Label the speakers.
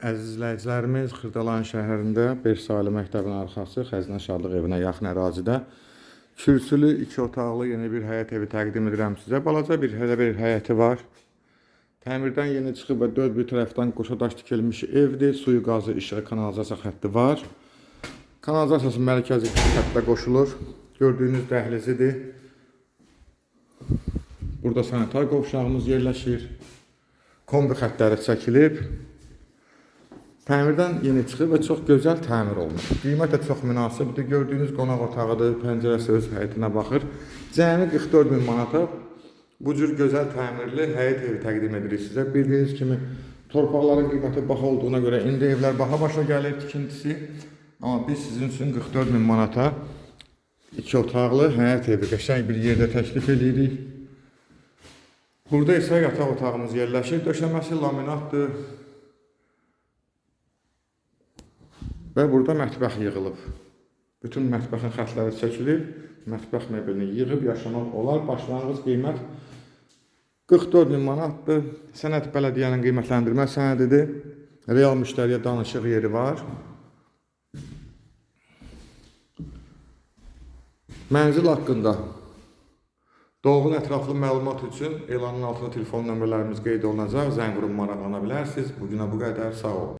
Speaker 1: Əziz izləyicilərimiz, Xırdalan şəhərində Bersali məktəbin arxası Xəzinə Şadlıq evinə yaxın ərazidə kürsülü, iki otaqlı yeni bir həyət evi təqdim edirəm sizə. Balaca bir hələ bir həyəti var. Təmirdən yeni çıxıb və dörd bir tərəfdən qoşadaş tikilmiş evdir. Suyu, qazı, işığı, kanalizasiya xətti var. Kanalizasiyası mərkəzi xəttə qoşulur. Gördüyünüz dəhlizidir. Burada sanitar qovşağımız yerləşir. Kombi xəttləri çəkilib. Təmirdən yeni çıxıb və çox gözəl təmir olunub. Qiymət də çox münasibdir. Gördüyünüz qonaq otağıdır, pəncərəsi öz həyətinə baxır. Cəmi 44 min manata bu cür gözəl təmirli həyət evi təqdim edirik sizə. Bildiyiniz kimi torpaqların qiyməti baha olduğuna görə indi evlər baha başa gəlir tikintisi. Amma biz sizin üçün 44 min manata iki otaqlı həyət evi qəşəng bir yerdə təklif edirik. Burada isə yataq otağımız yerləşir. Döşəməsi laminatdır. Və burada mətbəx yığılıb. Bütün mətbəxin xətləri çəkilib, mətbəx mebelini yığıb yaşamaq olar. Başlanğıc qiymət 44 min manatdır. Sənəd bələdiyyənin qiymətləndirmə sənədidir. Real müştəriyə danışıq yeri var. Mənzil haqqında Doğru ətraflı məlumat üçün elanın altında telefon nömrələrimiz qeyd olunacaq. Zəng vurub maraqlana bilərsiniz. Bu günə bu qədər. Sağ olun.